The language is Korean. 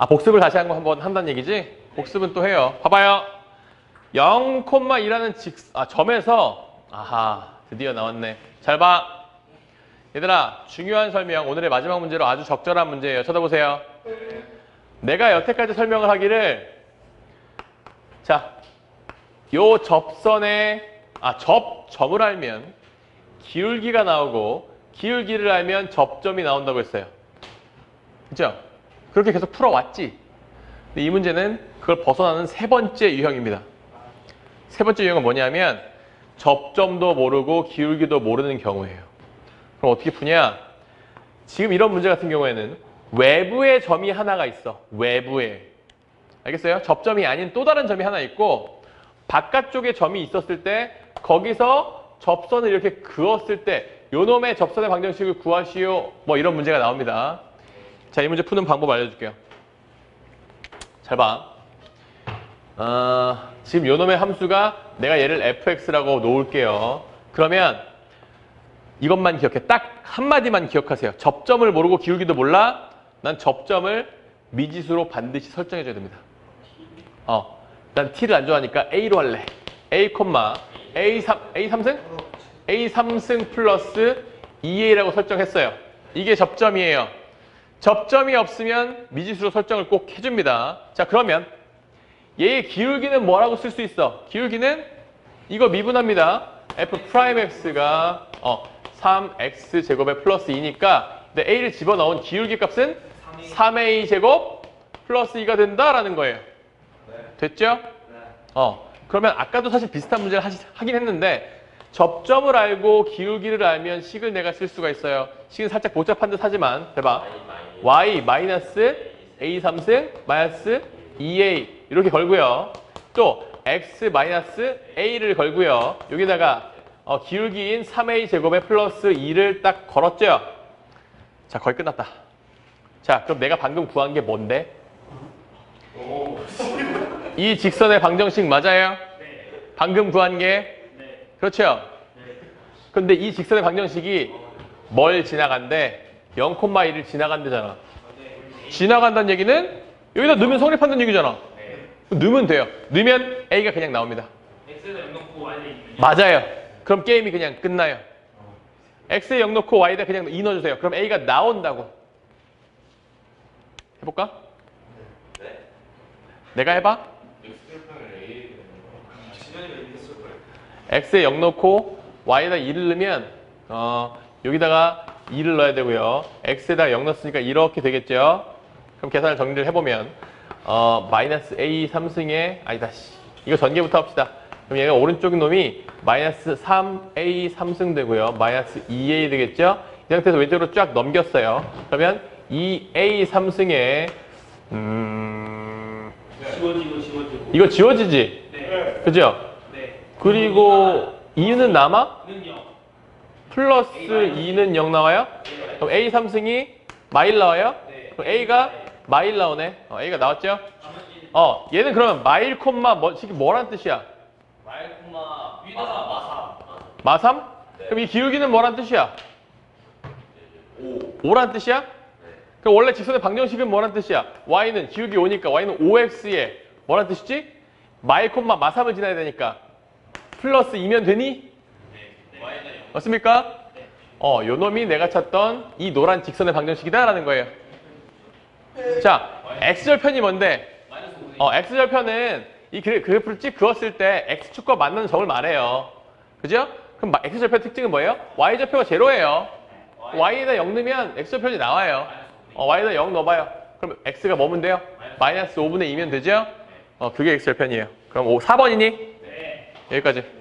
아 복습을 다시 한번 한번 한다는 얘기지? 복습은 또 해요. 봐봐요. 0,2라는 직, 아, 점에서 아하 드디어 나왔네. 잘 봐. 얘들아 중요한 설명 오늘의 마지막 문제로 아주 적절한 문제예요. 쳐다보세요. 내가 여태까지 설명을 하기를 자, 요 접선에 아 접 점을 알면 기울기가 나오고 기울기를 알면 접점이 나온다고 했어요. 그죠? 그렇게 계속 풀어왔지. 근데 이 문제는 그걸 벗어나는 세 번째 유형입니다. 세 번째 유형은 뭐냐면 접점도 모르고 기울기도 모르는 경우예요. 그럼 어떻게 푸냐? 지금 이런 문제 같은 경우에는 외부에 점이 하나가 있어. 외부에. 알겠어요? 접점이 아닌 또 다른 점이 하나 있고 바깥쪽에 점이 있었을 때 거기서 접선을 이렇게 그었을 때 요놈의 접선의 방정식을 구하시오. 뭐 이런 문제가 나옵니다. 자, 이 문제 푸는 방법 알려줄게요. 잘 봐. 어, 지금 요놈의 함수가 내가 얘를 fx라고 놓을게요. 그러면 이것만 기억해. 딱 한마디만 기억하세요. 접점을 모르고 기울기도 몰라. 난 접점을 미지수로 반드시 설정해줘야 됩니다. 어, 난 t를 안 좋아하니까 a로 할래. a, a3, a3승? a3승 플러스 2a라고 설정했어요. 이게 접점이에요. 접점이 없으면 미지수로 설정을 꼭 해줍니다. 자, 그러면 얘의 기울기는 뭐라고 쓸 수 있어? 기울기는 이거 미분합니다. f 프라임 x가 어, 3x 제곱에 플러스 2니까 근데 a를 집어넣은 기울기 값은 3a 제곱 플러스 2가 된다라는 거예요. 됐죠? 어. 그러면 아까도 사실 비슷한 문제를 하시, 하긴 했는데 접점을 알고 기울기를 알면 식을 내가 쓸 수가 있어요. 식은 살짝 복잡한 듯 하지만 해봐. Y 마이너스 a 3승 마이너스 2a 이렇게 걸고요. 또 x 마이너스 a를 걸고요. 여기다가 어, 기울기인 3a 제곱에 플러스 2를 딱 걸었죠. 자 거의 끝났다. 자 그럼 내가 방금 구한 게 뭔데? 이 직선의 방정식 맞아요? 방금 구한 게? 그렇죠? 근데 이 직선의 방정식이 뭘 지나간대? 0,1을 지나간대잖아. 지나간다는 얘기는 여기다 넣으면 성립한다는 얘기잖아. 넣으면 돼요. 넣으면 A가 그냥 나옵니다. x에다 0 넣고 y에 2 맞아요. 그럼 게임이 그냥 끝나요. X에 0 넣고 Y에다 그냥 2 넣어주세요. 그럼 A가 나온다고. 해볼까? 내가 해봐. x에 0 넣고 y에다 2를 넣으면 어, 여기다가 2를 넣어야 되고요. x에다 0 넣었으니까 이렇게 되겠죠. 그럼 계산을 정리를 해보면 어, 마이너스 a 3승에 아니다 씨. 이거 전개부터 합시다. 그럼 얘가 오른쪽 놈이 마이너스 3a 3승 되고요. 마이너스 2a 되겠죠. 이 상태에서 왼쪽으로 쫙 넘겼어요. 그러면 2a 3승에 음, 지워지고 지워지고 이거 지워지지? 네 그죠? 네. 그리고 2는 남아? 는요 플러스 2는 0 나와요? 그럼 A 3승이 마일 나와요? 네. 그럼 A가 마일 나오네. 어, A가 나왔죠? 어, 얘는 그러면 마일 콤마 뭐, 지금 뭐란 뜻이야? 말콤마 위다가 마사 마삼? 그럼 이 기울기는 뭐란 뜻이야? 5. 란 뜻이야? 그럼 원래 직선의 방정식은 뭐란 뜻이야? Y는 기울기 5니까 Y는 5X에 뭐란 뜻이지? 마일 콤마 마삼을 지나야 되니까 플러스 2면 되니? 맞습니까? 어, 요 놈이 내가 찾던 이 노란 직선의 방정식이다라는 거예요. 자, x절편이 뭔데? 어, x절편은 이 그래- 그래프를 찍 그었을 때 x축과 만나는 점을 말해요. 그죠? 그럼 마- x절편 특징은 뭐예요? y절표가 제로예요. y에다 0 넣으면 x절편이 나와요. 어, y에다 0 넣어봐요. 그럼 x가 뭐면 돼요? 마이너스 5분의 2면 되죠? 어, 그게 x절편이에요. 그럼 4번이니? 네 여기까지.